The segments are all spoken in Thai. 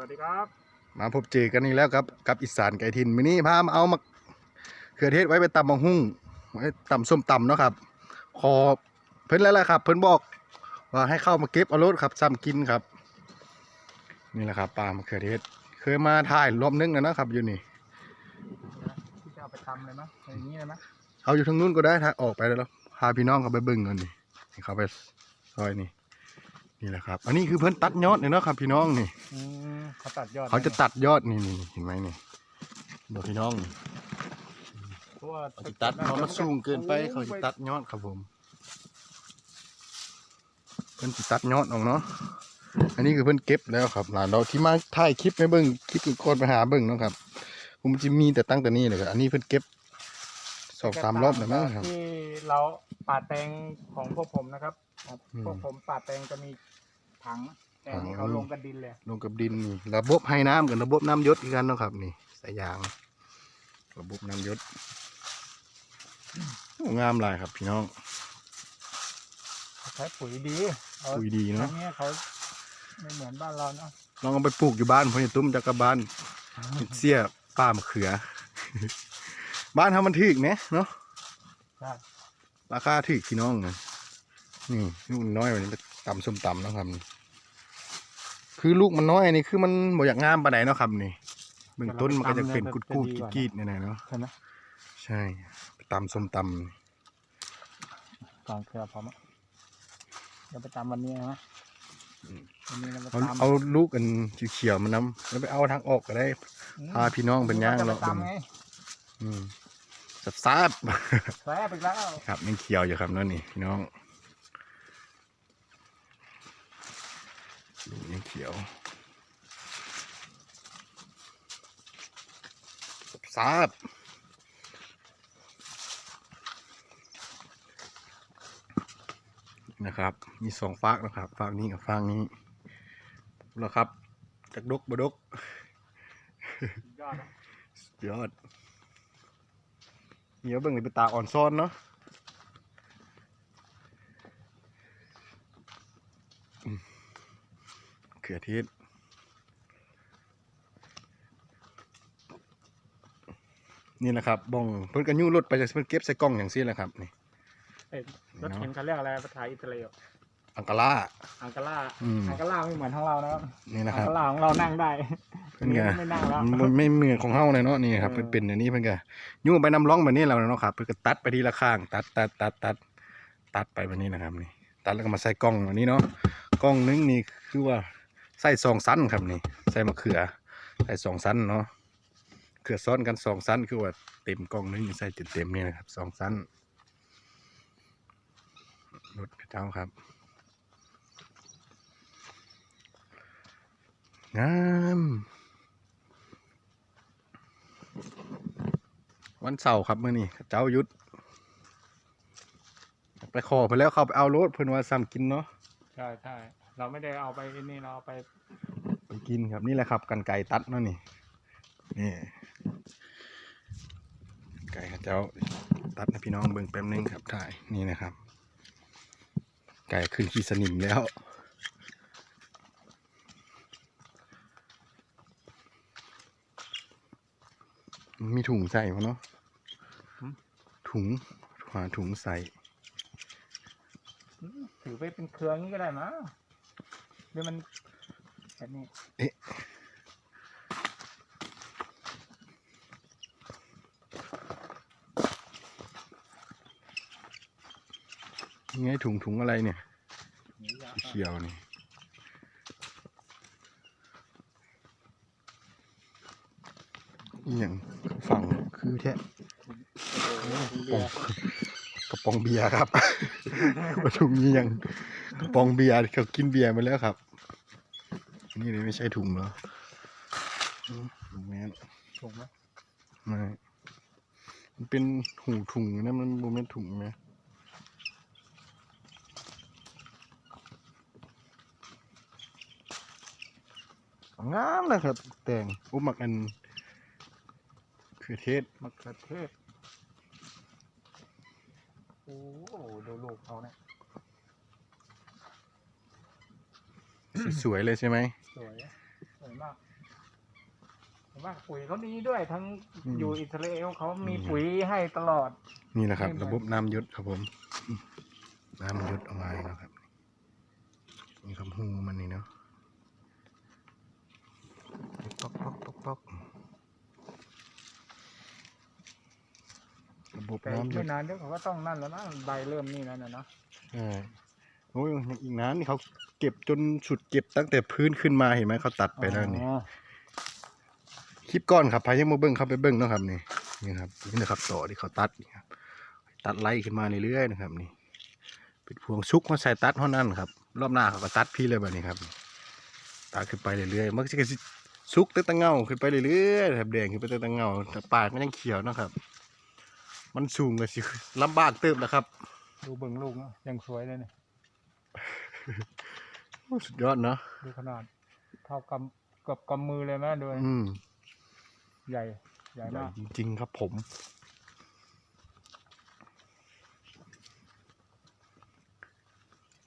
วัสดีครับ มาพบเจอกันอีกแล้วครับ กับอีสานไก่ทินมินี่พามาเอามาเขือเทศไว้ไปตำบังหุ่งไว้ตำส้มตำเนาะครับ ขอเพิ่นแล้วแหละครับ เพิ่นบอกว่าให้เข้ามาเก็บเอารถครับซ้ำกินครับ นี่แหละครับปลามะเขือเทศ เคยมาถ่ายรอบนึงแล้วนะครับ อยู่นี่ที่จะเอาไปทำเลยมั้ยอย่างนี้เลยมั้ยเอาอยู่ทางนู้นก็ได้ถ้าออกไปแล้วพาพี่น้องเขาไปเบิ่งกันนี่นี่เขาไปซอยนี่ นี่แหละครับ อันนี้คือเพิ่นตัดยอดเนี่ยเนาะครับ พี่น้องนี่ อืมเขาตัดยอดเขาจะตัดยอดนี่นี่เห็นไหมนี่ดูพี่น้องนี่เพราะว่าเขาจะตัดเพราะมันสูงเกินไปเขาจะตัดยอดครับผมเพิ่นจะตัดยอดออกเนาะอันนี้คือเพิ่นเก็บแล้วครับหลานเราที่มาถ่ายคลิปไม่เบิ่งคลิปก่อนไปหาเบิ่งเนาะครับ ผมจะมีแต่ตั้งแต่นี้เลยครับอันนี้เพิ่นเก็บสองสามรอบแล้วมั้งครับ ที่เราปาดแตงของพวกผมนะครับครับอืมพวกผมปาดแตงจะมี ถัง แต่นี่อ๋อเขาลงกันดินเลย ลงกับดินนี่ระบบให้น้ำกับระบบน้ำหยศคือกันเนาะครับ นี่สายยาง ระบบน้ำหยศโอ้งามหลายครับพี่น้อง ใช้ปุ๋ยดีเขาคุยดีอัเนาะนนี้เขาไม่เหมือนบ้านเราเนาะลองเอาไปปลูกอยู่บ้านพอตุ้มจักรบ้านเสียป้ามะเขือ บ้านทำมันถึกเนี่ยเนาะ ใช่ราคาถึกพี่น้องนะนี่ลูกน้อยวันนี้ ตำส้มตำเนาะครับนี่คือลูกมันน้อยนี่คือมันบ่อยากงามปานใดเนาะครับนี่เบื้องต้นมันก็จะเป็นกุดกูดๆกีดๆเนี่ยนะเนาะใช่ไหมใช่ไปตำส้มตก่อนเครือพร้อมอะเดี๋ยวไปตามวันนี้นะวันนี้เราไปำเอาตามเอาลูกกันเขียวๆมันน้ำแล้วไปเอาทางออกก็ได้ พาพี่น้องเป็นย่างเราเราตามไงอืมสับซาบแซ่บอีกแล้วครับยังเขียวอยู่ครับนั่นนี่พี่น้อง ลูกยังเขียว ซาบนะครับ มีสองฟากนะครับ ฟากนี้กับฟากนี้แล้วครับจากดกบดกยอดอะสุดยอดเดี๋ยวเบิ่งเลยเป็นตาอ่อนซ้อนเนาะอืมเขือเทศนี่แหละครับบ้องเพิ่นกันยู่รถไปจากเพิ่นเก็บใส่กล้องอย่างซี่แหละครับนี่เอ้ยรถเข็นเขาเรียกอะไรภาษาอิตาเลียนอังกาล่า อังกาล่าอืม อังกาล่าไม่เหมือนของเรานะครับนี่นะอัครับงกาล่าของเรานั่งได้เพิ่นก็ไม่นั่งแล้วมันไม่เหมือนของเฮาเลยเนาะนี่ครับเออเพิ่นเป็นอันนี้เพิ่นก็ยู่ไปน้ำร้องแบบนี้แล้วเนาะครับเพิ่นก็ตัดไปทีละข้าง ตัดตัดตัดตัดตัดไปแบบนี้นะครับนี่ตัดแล้วก็มาใส่กล้องอันนี้เนาะกล้องนึงนี่คือว่า ใส่สองสั้นครับนี่ ใส่มะเขือ ใส่สองสั้นเนาะเขือซ้อนกันสองสั้นคือว่าเต็มกล้องนึงใส่เต็มเต็มๆนี่นะครับสองสั้นรถกระเจ้าครับ งามวันเสาร์ครับเมื่อนี้เจ้าหยุดไปขอเพิ่นแล้วเขาไปเอารถเพิ่นว่าซ้ำกินเนาะ ช่ใช่เราไม่ได้เอาไปนี่เราเอาไปไปกินครับนี่แหละครับกันไก่ตัดเนาะนี่นี่ไก่ครับเจ้าตัดนะพี่น้องเบิ่งแป๊บนึงครับถ่ายนี่นะครับ ไก่ขึ้นขี้สนิมแล้วมีถุงใส่มั้เนาะถุงหาถุงใส่ ถือไปเป็นเครืองี้ก็ได้นะหรือมันแบบนี้นี่ไงถุงถุงอะไรเนี่ยสีเขียวนี่อย่างฝั่งคือแท้ องเบียร์ครับมาถุงนี้ยังกระป๋องเบียร์เขากินเบียร์มาแล้วครับ นี่เลยไม่ใช่ถุงเหรออืมถุงแม่นถูกไหมไม่ มันเป็นหูถุงนะมันโมเมนถุงไหมงามเลยครับ แต่งอุยหมักอันคือเทศมะเขือเทศ โอ้โหดูลูกเขาเนี่ยสวยๆเลยใช่ไหม สวยสวยมากว่าปุ๋ยเขาดีด้วยทั้งอืม อยู่อิสราเอลเขามีอืมปุ๋ยให้ตลอด นี่นะครับไม่ไม่ระบบน้ำหยศครับผม น้ำหยศเอาไว้นะครับนี่คำฮูมันนี่เนาะป๊อกป๊อกป๊อกป๊อกระ บบแต่น้ำหยไม่ศนานเดี๋ยวเขาก็ต้องนั่นแล้วนะใบเริ่มนี่แล้วนะเนาะใช่โอ้ยอีกนานนี่เขาเก็บจนสุดเก็บตั้งแต่พื้นขึ้นมาเห็นไหมเขาตัดไปแล้วนี่ อ๋อคลิปก้อนครับพายังมาเบิ้งเข้าไปเบิ้งเนาะครับนี่นี่ครับนี่นะครับต่อที่เขาตัดนี่ครับตัดไล่ขึ้นมาเรื่อยๆนะครับ นี่เป็นพวงซุกมาใส่ตัดเท่านั้นครับ รอบหน้าเขาก็ตัดพี่เลยแบบนี้ครับตัดขึ้นไปเรื่อยๆมันก็จะซุกตั้งแต่เงาขึ้นไปเรื่อยๆครับแดงขึ้นไปตั้งแต่เงาแต่ปากมันยังเขียวเนาะครับ มันสูงก็สิลำบากเติบแล้วครับ ดูเบิ่งลูกเนอะยังสวยเลยเนี่ยโอ้สุดยอดเนาะดูขนาดเท่ากำเกับกำมือเลยไหมดูอืมใหญ่ใหญ่ใหญ่มากจริงๆครับผม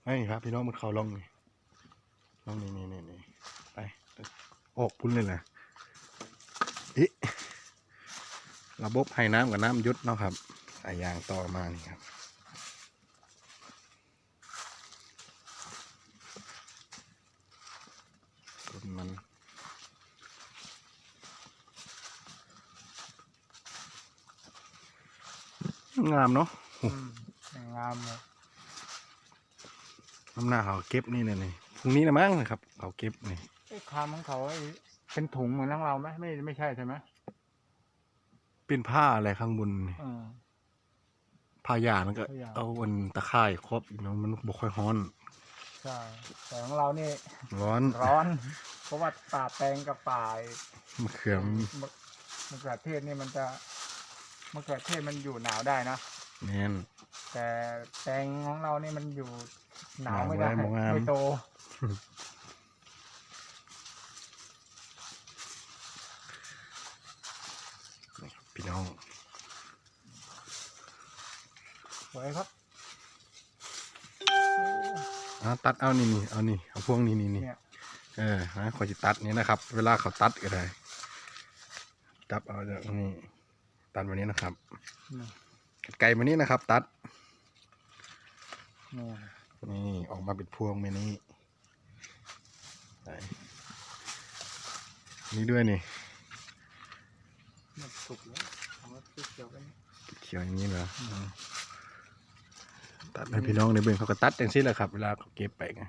นี่ครับ พี่น้องมันเขาล่องนี่ล่องนี่นี่นี่นี่ไปออกพุ่นเลยนะอิ ระบบให้น้ำกับน้ำยุดเนาะครับสายยางต่อมานี่ครับต้นมันงามเนาะอืมงามเลยน้ำหน้าเขาเก็บนี่นะนี่พรุ่งนี้นะมั้งนะครับ เขาเก็บนี่ไอ้คามของเขาไอ้เป็นถุงเหมือนของเราไหมไม่ไม่ใช่ใช่ไหม เป็นผ้าอะไรข้างบนนี่อืมผ้ายางแล้วก็ ผ้ายาง เอาบนตะข่ายครอบอีกเนาะมันบ่ค่อยร้อน ใช่แต่ของเรานี่ ร้อนร้อน เพราะว่าป่าแตงกับป่ามะเขือมมะมะเขือเทศนี่มันจะมะเขือเทศมันอยู่หนาวได้นะแน่น แต่แตงของเรานี่มันอยู่หนาวไม่ได้หนาวไม่ได้ไม่โต น้องสวยครับอะตัดเอานี่นี่เอานี่เอาพวงนี้นี่นี่เนี่ยเออนะขอจะตัดนี่นะครับ เวลาเขาตัดก็ได้จับเอาจากนี่ตัดวันนี้นะครับนี่ไก่มานี้นะครับ ตัดนี่นี่ออกมาเป็นพวงแบบนี้ไหนนี่ด้วยนี่ มันสุกแล้ว เอามาเกี่ยวกันเขียวอย่างนี้เหรออตัดให้พี่น้องในเบื้องเขาก็ตัดอย่างนี้แหละครับ เวลาเขาเก็บไปไง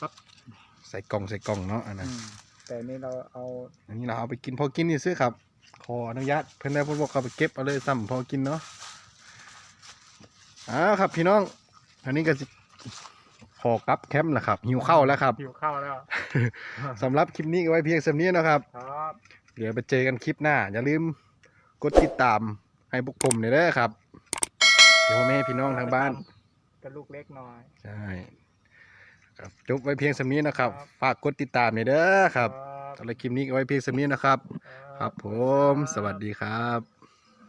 ปั๊บใส่กล่องใส่กล่องเนาะอันนั้นอืมแต่นี่เราเอาอันนี้เราเอาไปกินพอกินนี่ซื้อครับ ขออนุญาตเพื่อนได้พูดบอกเขาไปเก็บเอาเลยซ้ำพอกินเนาะอ้าวครับพี่น้อง อันนี้ก็จะขอกลับแคมป์แหละครับ หิวข้าวแล้วครับหิวข้าวแล้วสำหรับคลิปนี้ก็ไว้เพียงสำนี้นะครับ ครับ เดี๋ยวไปเจอกันคลิปหน้า อย่าลืม กดติดตามให้พวกผมเนี่ยเด้อครับ เดี๋ยวพ่อแม่พี่น้องทางบ้าน กับลูกเล็กหน่อย ใช่ครับจบไว้เพียงสำนี้นะครับ ครับ ฝากกดติดตามเนี่ยเด้อครับครับสำหรับคลิปนี้ก็ไว้เพียงสำนี้นะครับ ครับผม สวัสดีครับ